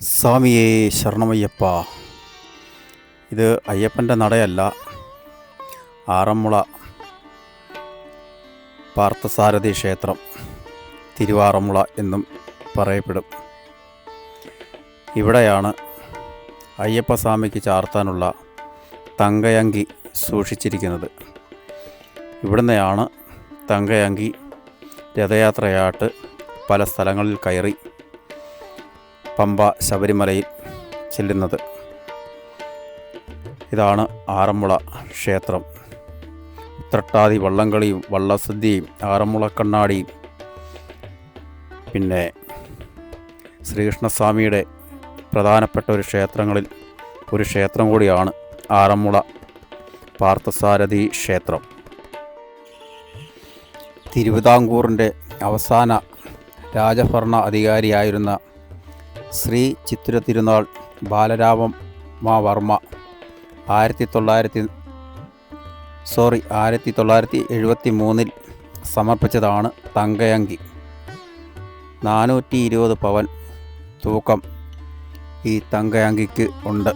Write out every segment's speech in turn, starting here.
സ്വാമിയേ ശരണമയ്യപ്പ. ഇത് അയ്യപ്പന്റെ നടയല്ല ആറന്മുള പാർത്ഥസാരഥി ക്ഷേത്രം തിരുവാറന്മുള എന്നും പറയപ്പെടും. ഇവിടെയാണ് അയ്യപ്പസ്വാമിക്ക് ചാർത്താനുള്ള തങ്കയങ്കി സൂക്ഷിച്ചിരിക്കുന്നത്. ഇവിടുന്നെയാണ് തങ്കയങ്കി രഥയാത്രയായിട്ട് പല സ്ഥലങ്ങളിൽ കയറി പമ്പ ശബരിമലയിൽ ചെല്ലുന്നത്. ഇതാണ് ആറന്മുള ക്ഷേത്രം. ഉത്രട്ടാതി വള്ളംകളിയും വള്ളസദ്യയും ആറന്മുള കണ്ണാടിയും. പിന്നെ ശ്രീകൃഷ്ണസ്വാമിയുടെ പ്രധാനപ്പെട്ട ഒരു ക്ഷേത്രങ്ങളിൽ ഒരു ക്ഷേത്രം കൂടിയാണ് ആറന്മുള പാർത്ഥസാരഥി ക്ഷേത്രം. തിരുവിതാംകൂറിന്റെ അവസാന രാജഭരണ അധികാരിയായിരുന്ന ശ്രീ ചിത്ര തിരുനാൾ ബാലരാമ വർമ്മ. ആയിരത്തി തൊള്ളായിരത്തി സോറി ആയിരത്തി തൊള്ളായിരത്തി എഴുപത്തി മൂന്നിൽ സമർപ്പിച്ചതാണ് തങ്കയങ്കി. നാനൂറ്റി ഇരുപത് പവൻ തൂക്കം ഈ തങ്കയങ്കിക്ക് ഉണ്ട്.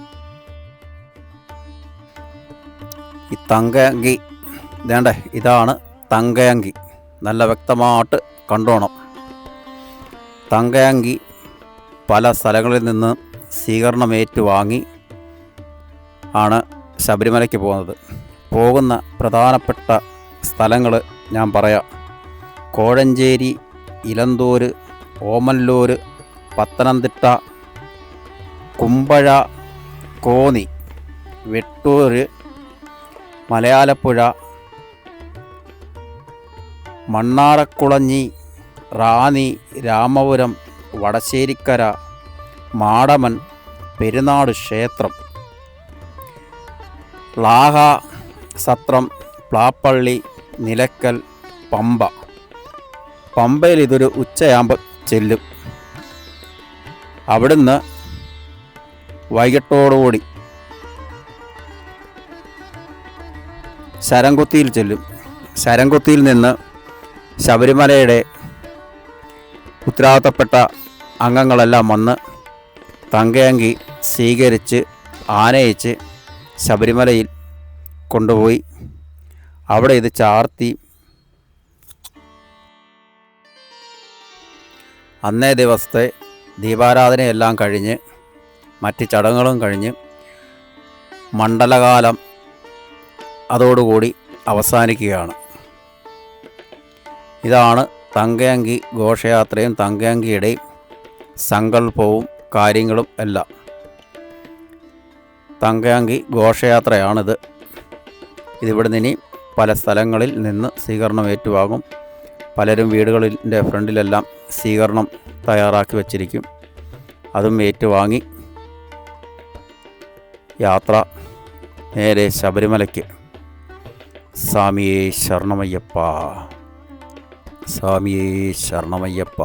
ഈ തങ്കയങ്കി വേണ്ടേ ഇതാണ് തങ്കയങ്കി. നല്ല വ്യക്തമായിട്ട് കണ്ടോണം. തങ്കയങ്കി പല സ്ഥലങ്ങളിൽ നിന്ന് സ്വീകരണം ഏറ്റുവാങ്ങി ആണ് ശബരിമലയ്ക്ക് പോകുന്നത്. പോകുന്ന പ്രധാനപ്പെട്ട സ്ഥലങ്ങൾ ഞാൻ പറയാം. കോഴഞ്ചേരി ഇലന്തൂർ ഓമല്ലൂർ പത്തനംതിട്ട കുമ്പഴ കോന്നി വെട്ടൂർ മലയാലപ്പുഴ മണ്ണാറക്കുളഞ്ഞി റാന്നി രാമപുരം വടശ്ശേരിക്കര മാടമൻ പെരുന്നാട് ക്ഷേത്രം ലാഹ സത്രം പ്ലാപ്പള്ളി നിലക്കൽ പമ്പ. പമ്പയിൽ ഇതൊരു ഉച്ചയാകുമ്പോൾ ചെല്ലും. അവിടുന്ന് വൈകിട്ടോടുകൂടി ശരംകുത്തിയിൽ ചെല്ലും. ശരംകുത്തിയിൽ നിന്ന് ശബരിമലയുടെ ഉത്തരവാദിത്തപ്പെട്ട അംഗങ്ങളെല്ലാം വന്ന് തങ്കയങ്കി സ്വീകരിച്ച് ആനയിച്ച് ശബരിമലയിൽ കൊണ്ടുപോയി. അവിടെ ഇത് ചാർത്തി. അന്നേ ദിവസത്തെ ദീപാരാധനയെല്ലാം കഴിഞ്ഞ് മറ്റ് ചടങ്ങുകളും കഴിഞ്ഞ് മണ്ഡലകാലം അതോടുകൂടി അവസാനിക്കുകയാണ്. ഇതാണ് തങ്കയങ്കി ഘോഷയാത്രയും തങ്കയങ്കിയുടെയും സങ്കല്പവും കാര്യങ്ങളും എല്ലാം. തങ്കയാങ്കി ഘോഷയാത്രയാണിത്. ഇതിവിടെ നിന്ന് പല സ്ഥലങ്ങളിൽ നിന്ന് സ്വീകരണം ഏറ്റുവാങ്ങും. പലരും വീടുകളിന്റെ ഫ്രണ്ടിലെല്ലാം സ്വീകരണം തയ്യാറാക്കി വച്ചിരിക്കും. അതും ഏറ്റുവാങ്ങി യാത്ര നേരെ ശബരിമലയ്ക്ക്. സ്വാമിയേ ശരണമയ്യപ്പ. സ്വാമിയേ ശരണമയ്യപ്പ.